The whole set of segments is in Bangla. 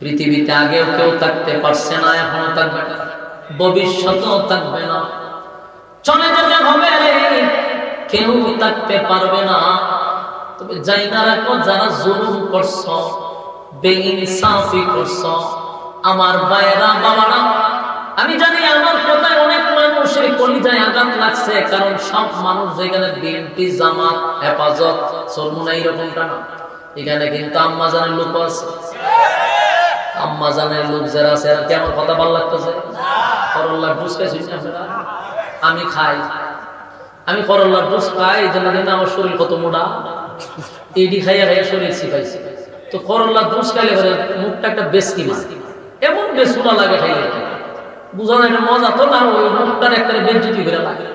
পৃথিবীতে আগেও কেউ থাকতে পারছে না, এখনও থাকবে না। ভবিষ্যতেও থাকবে না। চলে হবে। কেউ থাকতে পারবে না। তবে যাই না রাখো, যারা জুলুম করছ আমার বাবারা, আমি জানি আমার কথায় অনেক মানুষের কলিজায় আঘাত লাগছে, কারণ সব মানুষ যেখানে বিএনপি, জামাত, হেফাজত সরমুনা এইরকমটা না। এখানে কিন্তু আম্মা জানের লোক আছে। আম্মা জানের লোক যারা আছে কি আমার কথা ভালো লাগতেছে? খাইছিস আমি খাই। আমি করল্লার জুস খাই, এই জন্য আমার শরীর কত মোটা। এডি খাইয়া খাইয়া শরীর শিখাইছি তো করল্লার জুস খাইলে মুখটা একটা বেশকি মাছ এমন বেসুরা লাগে বুঝা না এটা মজা তো না ওই মুখটার একটা বেজ্জুতি করে লাগে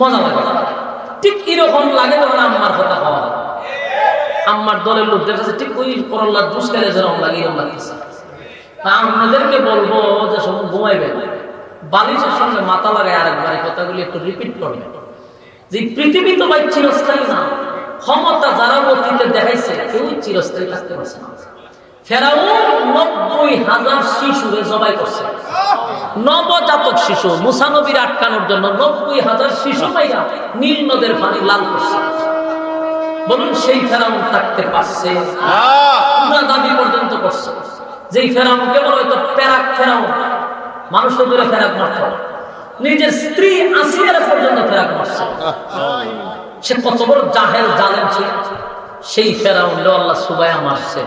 মজা লাগে। ঠিক এরকম লাগে তখন আম্মার কথা হওয়া আম্মার দলের লোকদের কাছে ঠিক ওই করল্লার জুস খাইলে যেরকম লাগে, এরকম লাগতেছে। আপনাদেরকে বলব যে সব ঘুমাইবেন। বালিশের সঙ্গে মাথা লাগায় আরেকবার এই কথাগুলি একটু রিপিট করবেন। যে পৃথিবী তো ভাই চিরস্থায়ী না, ক্ষমতা যারা অতীতে দেখাইছে, কেউ চিরস্থায়ী থাকতে পারছে না। ফেরাও নব্বই হাজার শিশুরে জবাই করছে। নবজাতক শিশু মুসানবীর আটকানোর জন্য নব্বই হাজার শিশু মাইরা নীল নদের পানি লাল করছে। বলুন, সেই থাকতে পারছে? পুরা দাবি পর্যন্ত করছে। যেই কেবল হয়তো প্যারাক ফেরাউন। মানুষের দূরে ফেরাক মারত। নিজের স্ত্রী আসিয়ার পর্যন্ত ফেরাক মারছে। সে কত বড় জাহেল ছিল। সেই ফেরাউন আল্লাহ সুবাইয়া মারছে।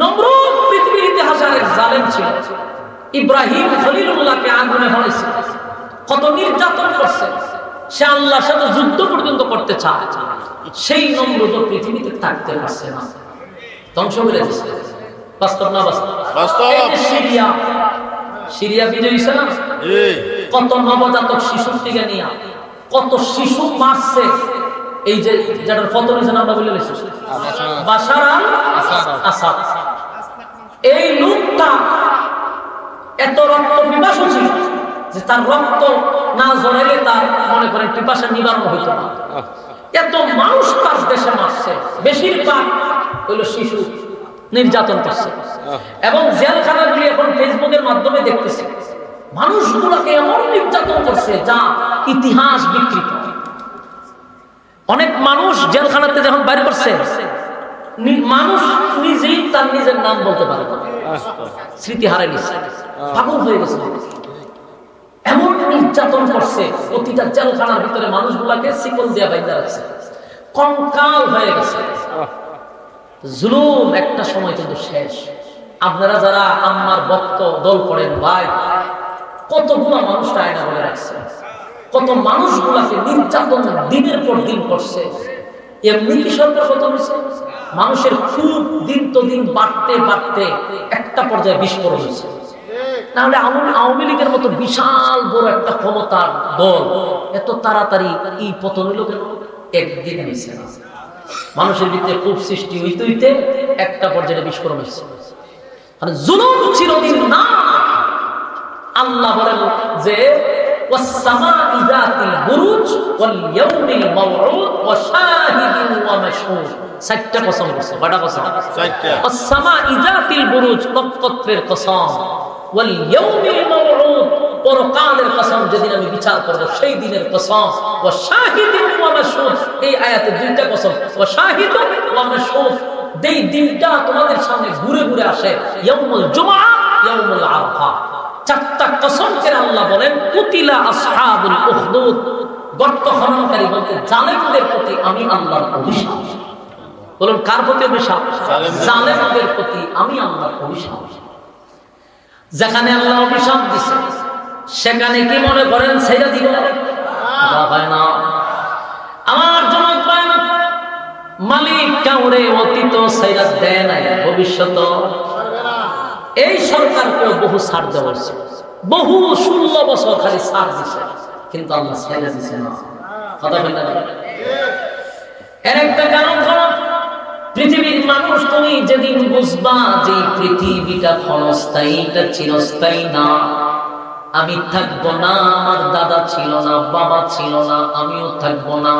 নমরুদ পৃথিবীর ইতিহাসে আরেক জালেম ছিল। ইব্রাহিম খলিলুল্লাহকে আগুনে হয়েছে কত নির্যাতন করছে। সে আল্লাহর সাথে যুদ্ধ পর্যন্ত করতে চায়। সেই নম্রত পৃথিবীতে থাকতে পারছে না। ধ্বংস করে দিচ্ছে বাস্তব না বাস্তব। সিরিয়া। সিরিয়া বিজয়ী না? কত নবজাতক শিশুর থেকে নিয়ে কত শিশু মারছে। এই যে যেটার নিয়েছেন আমরা বলে বাসার আসাদ। এই লোকটা এত রক্ত পিপাসু ছিল যে তার রক্ত না জড়াইলে তার মনে করেন পিপাসা নিবারণ হইত না। এত মানুষ তার দেশে মারছে। বেশিরভাগ হইল শিশু নির্যাতন করছে। এবং জেলখানাগুলি এখন ফেসবুকের মাধ্যমে দেখতেছে, মানুষগুলোকে এমন নির্যাতন করছে যা ইতিহাস বিকৃত। অনেক মানুষ জেলখানাতে যখন বাইর করছে মানুষ নিজেই তার নিজের নাম বলতে পারে। স্মৃতি হারে নিচ্ছে পাগল হয়ে গেছে। এমন নির্যাতন করছে, প্রতিটা জেলখানার ভিতরে মানুষগুলাকে শিকল দিয়া বাইন্দা রাখছে। কঙ্কাল হয়ে গেছে। জুলুম একটা সময় কিন্তু শেষ। আপনারা যারা আম্মার ভক্ত, দল করেন, ভাই কতগুলো মানুষটা আয়না বলে রাখছে। কত মানুষগুলাকে নির্যাতন দিনের পর দিন করছে। এমনি কি হয়েছে? মানুষের খুব দিন তো দিন বাড়তে বাড়তে একটা পর্যায়ে বিস্ফোরণ হয়েছে। নাহলে আওয়ামী- লীগের মতো বিশাল বড় একটা ক্ষমতার দল এত তাড়াতাড়ি এই পতন হইল কেন? একদিন হয়েছে মানুষের ভিতরে খুব সৃষ্টি হইতে হইতে একটা পর্যায়ে বিস্ফোরণ হয়েছে। মানে জুলুম চিরদিন না। আল্লাহ বলেন যে والسماء ذات البروج واليوم الموعود وشاهد ومشهود চারটা কসম করছে কয়টা কসম চারটা। والسماء ذات البروج নক্ষত্রের কসম واليوم الموعود পরকালের কসম যেদিন আমি বিচার করব সেই দিনের কসম وشاهد ومشهود এই আয়াতে দুইটা কসম وشاهد ومشهود যেই দিনটা তোমাদের সামনে ঘুরে ঘুরে আসে ইয়াউমুল জুমআ ইয়াউমুল আরফা চারটা কসম করে আল্লাহ বলেন কুতিলা আসহাবুল উখদুদ। গর্ত খননকারী বলতে জালেমদের প্রতি আমি আল্লাহর অভিশাপ। বলুন কার প্রতি অভিশাপ? জালেমদের। প্রতি আমি আল্লাহর অভিশাপ। যেখানে আল্লাহ অভিশাপ দিছে সেখানে কি মনে করেন সেটা দিব হয় না। আমার জনক না মালিক কাউরে অতীত সেইরা দেয় নাই ভবিষ্যৎ এই সরকারকে বহু ছাড় দেওয়া বহু ষোলো বছর খালি ছাড় দিছে। কিন্তু আল্লাহ ছেড়ে দিছে না। কথা বললেন এর একটা কারণ হলো, পৃথিবীর মানুষ তুমি যেদিন বুঝবা যে পৃথিবীটা ক্ষণস্থায়ী, এটা চিরস্থায়ী না। আমি থাকব না, আমার দাদা ছিল না, বাবা ছিল না, আমিও থাকব না।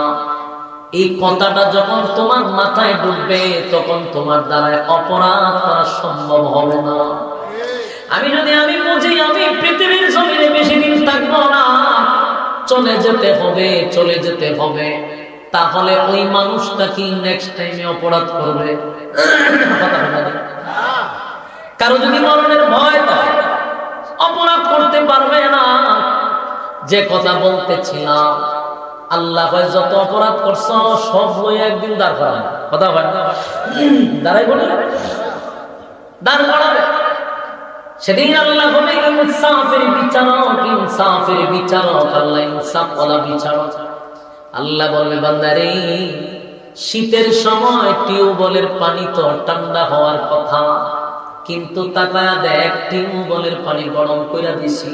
এই কথাটা যখন তোমার মাথায় ঢুকবে তখন তোমার দ্বারা অপরাধ করা সম্ভব হবে না। আমি যদি আমি বুঝি আমি পৃথিবীর জমিনে বেশি দিন থাকব না, চলে যেতে হবে, চলে যেতে হবে। তাহলে ওই মানুষটা কি নেক্সট টাইমে অপরাধ করবে। কারও যদি মরণের ভয় থাকে অপরাধ করতে পারবে না। যে কথা বলতেছিলাম আল্লাহ যত অপরাধ করছ, সব লই একদিন দাঁড় করাবে। কথা হয় দাঁড়াই বলে দাঁড় করাবে। বান্দারে শীতের সময় টিউবওয়েলের পানি তো ঠান্ডা হওয়ার কথা। কিন্তু তাকায়া দেখ টিউবওয়েলের পানি গরম কইরা দিছি।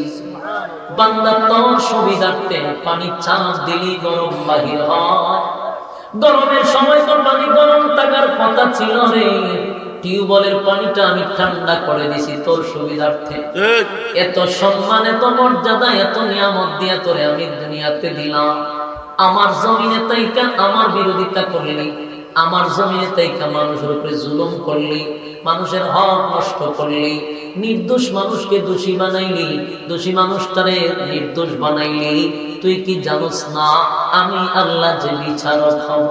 বান্দা তোর সুবিধার্থে পানি চাপ দিলি গরম বাহির হয়। গরমের সময় তো পানি গরম থাকার কথা ছিল রে। টিউবওয়েলের পানিটা আমি ঠান্ডা করে দিছি তোর সুবিধার্থে। এত সম্মান এত মর্যাদা এত নিয়ামত দিয়া তোরে আমি দুনিয়াতে দিলাম। আমার জমিনে তাইকা আমার বিরোধিতা করলি। আমার জমিনে তাইকা মানুষের উপরে জুলুম করলি। মানুষের হক নষ্ট করলি নির্দোষ মানুষকে দোষী বানাইলি, দোষী মানুষটারে নির্দোষ বানাইলি। তুই কি জানোস না, আমি আল্লাহ যে বিচারক হব।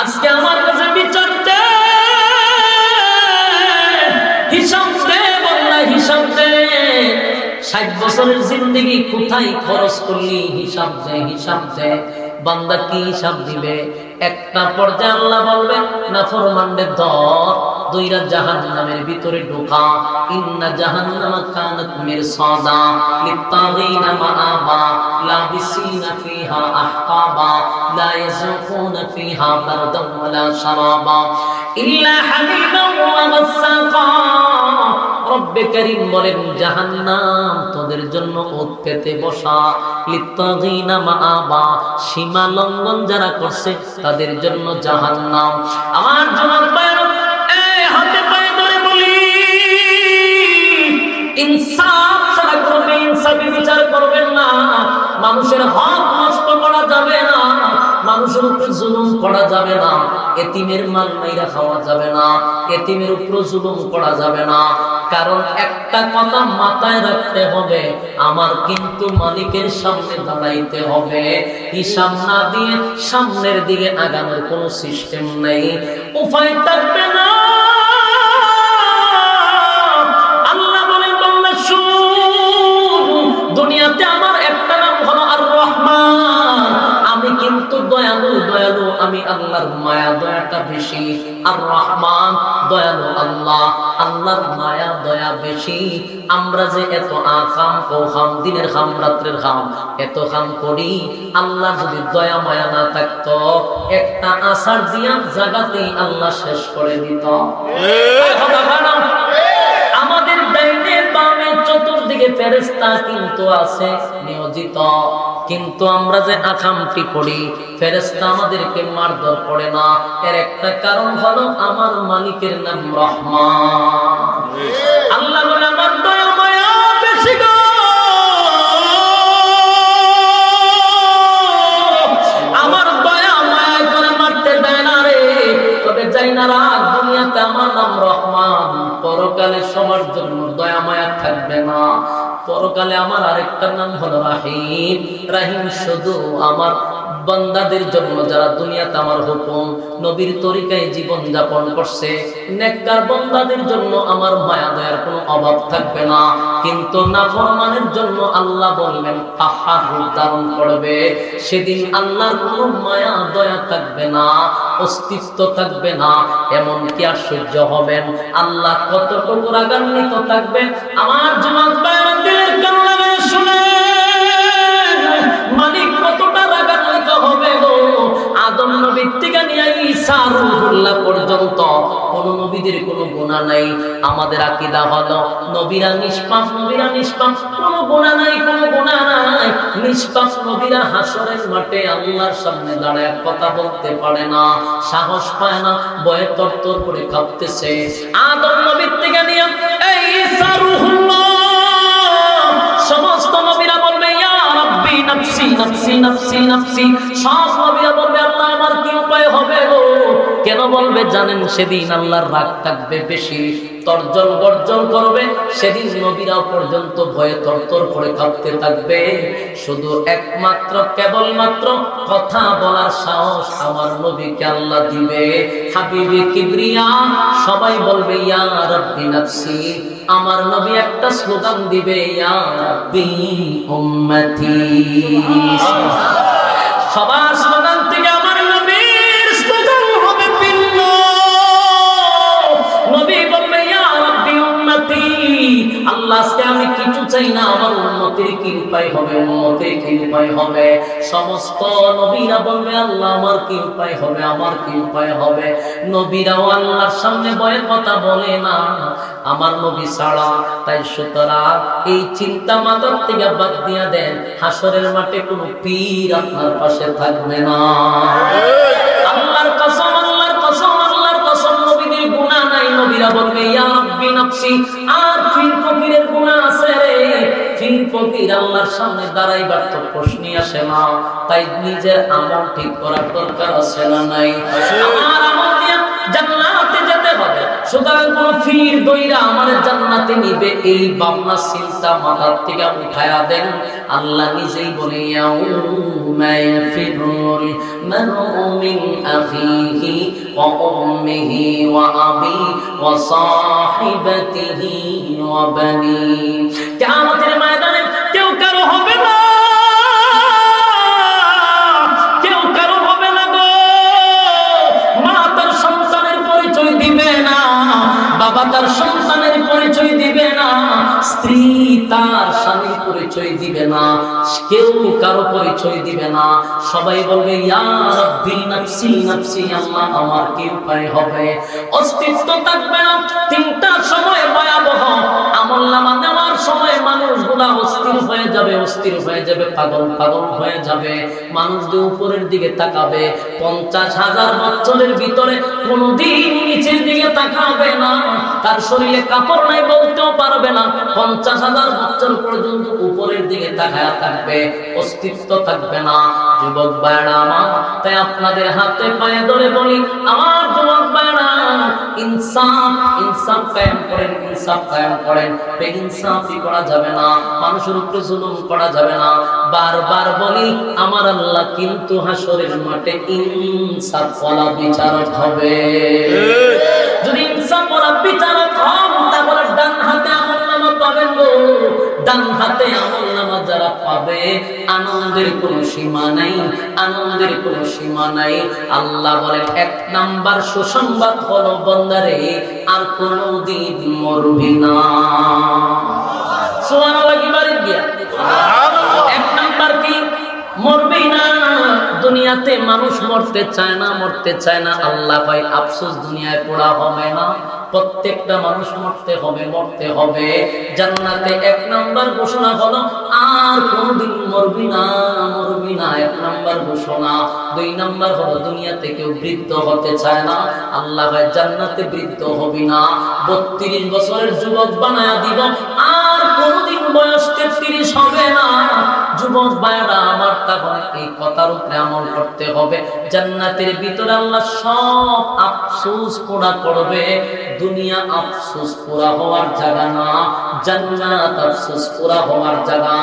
আজকে আমার কাছে বিচার ষাট বছরের জিন্দগি কোথায় খরচ করলি, হিসাব দে হিসাব দে। বান্দা কি হিসাব দিবে? একটা পর্যায়ে আল্লাহ বলবে না ফরমান্ডে ধর, দুইরা জাহান্নামের ভিতরে ঢোকা। ইন্না জাহান্নামা কানাত মিরসাদা লিত্তাগিনা মাআবা, লাবিসিনা ফিহা আহকাবা, লা ইয়াযুকুনা ফিহা বারদান ওয়ালা শারাবা। ইল্লা হামিমান ওয়া গাসসাকা রব্বে করিম বলেন, জাহান্নাম তোদের জন্য বসা। সীমা লঙ্ঘন যারা করছে, তাদের জন্য জাহান্নাম। আমার বলি, ইনসাফ ছাড়া করবে বিচার করবেন না। মানুষের হক মানুষের জুলুম করা যাবে না। এতিমের মাইরা খাওয়া যাবে না। এতিমের জুলুম করা যাবে না। কারণ একটা কথা মাথায় রাখতে হবে, আমার কিন্তু মালিকের সামনে দাঁড়াইতে হবে। হিসাব না দিয়ে সামনের দিকে আগানোর কোনো সিস্টেম নেই। উপায় থাকবে না। আমি আল্লাহর মায়া দয়াটা বেশি আর রহমান দয়ালু আল্লাহ। আল্লাহর মায়া দয়া বেশি। আমরা যে এত আখাম খাম দিনের খাম রাত্রের খাম এত খাম করি। আল্লাহ যদি দয়া মায়া না থাকতো একটা আশার দিয়া জাগাতেই আল্লাহ শেষ করে দিত। কথা ফেরেস্তা কিন্তু আছে নিয়োজিত। কিন্তু আমরা যে আকামটি করি ফেরেস্তা আমাদেরকে মারধর করে না। এর একটা কারণ হলো আমার মালিকের নাম রহমান। আল্লাহ পরকালে আমার আরেকটা নাম হলো রাহিম। রাহিম শুধু আমার বান্দাদের জন্য, যারা দুনিয়াতে আমার হুকুম, নবীর তরিকায় জীবন যাপন করছে, নেককার বান্দাদের জন্য আমার মায়া দয়ার কোনো অভাব থাকবে না। কিন্তু নাফরমানের জন্য আল্লাহ বলবেন পাহাড় রূপ ধারণ করবে। সেদিন আল্লাহর কোনো মায়া দয়া থাকবে না, অস্তিত্ব থাকবে না এমন কি আশ্চর্য হবেন আল্লাহ কতটুকু রাগান্বিত থাকবে আমার জমাত পর্যন্ত কোন নবীদের কোনো গুনাহ নাই। আমাদের আকীদা হলো নবীরা নিষ্পাপ নবীরা নিষ্পাপ, কোনো গুনাহ নাই, কোনো গুনাহ নাই। নিষ্পাপ নবীরা হাসরের মাঠে আল্লাহর সামনে দাঁড়ায়, কথা বলতে পারে না, সাহস পায় না ভয়ে তরতর করে কাঁপতেছে আদম নবীর থেকে নিয়ে এই ঈসা সমস্ত নবীরা বলবে, ইয়া রাব্বি, নাফসি নাফসি নাফসি নাফসি। সব নবীরা কেন বলবে জানেন? সেদিন আল্লাহর রাগ থাকবে বেশি তর্জন গর্জন করবে, সেদিন নবীরা পর্যন্ত ভয়ে তরতর করে কাঁপতে থাকবে। শুধু একমাত্র, কেবলমাত্র কথা বলার সাহস আমার নবীকে আল্লাহ দিবে। হাবিবি কিবরিয়া, সবাই বলবে, ইয়া রাব্বি নাফসি। আমার নবী একটা স্লোগান দিবে, ইয়া রাব্বি উম্মতি। সবার চাই না, আমার উন্নতির কি উপায় হবে? উন্নতির কি উপায় হবে? সমস্ত নবীরা বলবে, আল্লাহ, আমার কি উপায় হবে? আমার কি উপায় হবে? নবীরাও আল্লাহর সামনে বয়ে কথা বলে না, আমার নবী ছাড়া। তাই সুতরাং এই চিন্তা মাথার থেকে বাদ দিয়া দেন, হাসরের মাঠে কোনো পীর আপনার পাশে থাকবে না। আল্লাহর কসম আল্লাহর কসম আল্লাহর কসম, নবীদের গুনাহ নাই। নবীরা বলবে, ইয়া রাব্বি নাফসি, আর ফির ফকিরের গুনাহ আছে ফির ফকির আল্লাহর সামনে দাঁড়াইবার তো প্রশ্নই আসে না। তাই নিজের আমল ঠিক করার দরকার আছে না নাই? আমার আমল জান্নাতে যেতে হবে। সুতরাং কোন ফির দইরা আমার জান্নাতে নিবে এই ভাবনা চিন্তা মাথার থেকে উঠায়া দেন। আল্লাহ নিজেই বলে ইয়াউমা ইয়াফিরুল মারউ মিন আখিহি ওয়া উম্মিহি ওয়া আবি ওয়া সাহিবাতিহি ওয়া বানি কিয়ামতের ময়দানে পরিচয় দিবে না, কেউ কারও পরিচয় দিবে না। সবাই বলবে আমার কি উপায় হবে? অস্তিত্ব থাকবে না, তিনটা সময় ভয়াবহ। আমল নামা সময় মানুষগুলা অস্থির হয়ে যাবে, অস্থির হয়ে যাবে, পাগল পাগল হয়ে যাবে। মানুষদের উপরের দিকে তাকাবে, পঞ্চাশ হাজার বছরের ভিতরে নিচের দিকে তাকাবে না। তার শরীরে কাপড় নাই বলতেও পারবে না। পঞ্চাশ হাজার বছর পর্যন্ত উপরের দিকে তাকায়া থাকবে, অস্তিত্ব থাকবে না। যুবক ভাইরা আমার, তাই আপনাদের হাতে পায়ে ধরে বলি, আমার ভাইরা ইনসাফ ইনসাফ কায়েম করেন, ইনসাফ কায়েম করেন। বেইনসাফি করা যাবে না, মানুষের উপরে জুলুম করা যাবে না। বারবার বলি, আমার আল্লাহ কিন্তু হাসরের মাঠে ইনসাফ ওয়ালা বিচারক হবে। যদি ইনসাফ ওয়ালা বিচারক হন, তাহলে ডান হাতে আমল নামা পাবেন ডান হাতে আমল যারা পাবে আনন্দের কোনো সীমা নাই আনন্দের কোনো সীমা নাই। আল্লাহ বলেন এক নাম্বার সুসংবাদ হলো বন্দারে আর কোনদিন মরবি না। সুবহানাল্লাহ কি বাড়ি গিয়া? এক নাম্বার কি? মরবি না। দুনিয়াতে মানুষ মরতে চায় না মরতে চায় না। আল্লাহ ভাই আফসোস দুনিয়ায় পড়া হবে না। প্রত্যেকটা মানুষ মরতে হবে মরতে হবে। জান্নাতে এক নাম্বার ঘোষণা হলো আর কোনদিন মরবি না মরবি না। এক নাম্বার ঘোষণা, দুই নাম্বার হলো বৃদ্ধ হতে চায় না, আল্লাহ জান্নাতে বৃদ্ধ হবি না। বত্রিশ বছরের যুবক বানায়া দিব, আর কোনদিন বয়স তেত্রিশ হবে না। যুবক আমার তাহলে এই কথার উপরে আমল করতে হবে। জান্নাতের ভিতরে আল্লাহ সব আফসোস পুরা করবে। দুনিয়া আফসোস পুরা হওয়ার জায়গা না, জান্নাত আফসোস পুরা হওয়ার জায়গা।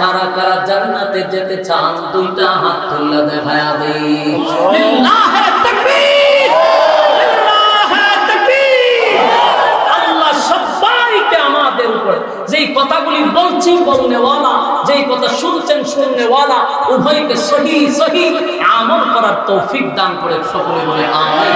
কারা কারা জান্নাতে যেতে চান, দুইটা হাত তুলে দেখায়া দেই। যেই কথাগুলি বলছি যেই কথা শুনছেন শুননেওয়ালা, উভয়কে সহি সহি আমল করার তৌফিক দান করে সকলে বলে আমিন।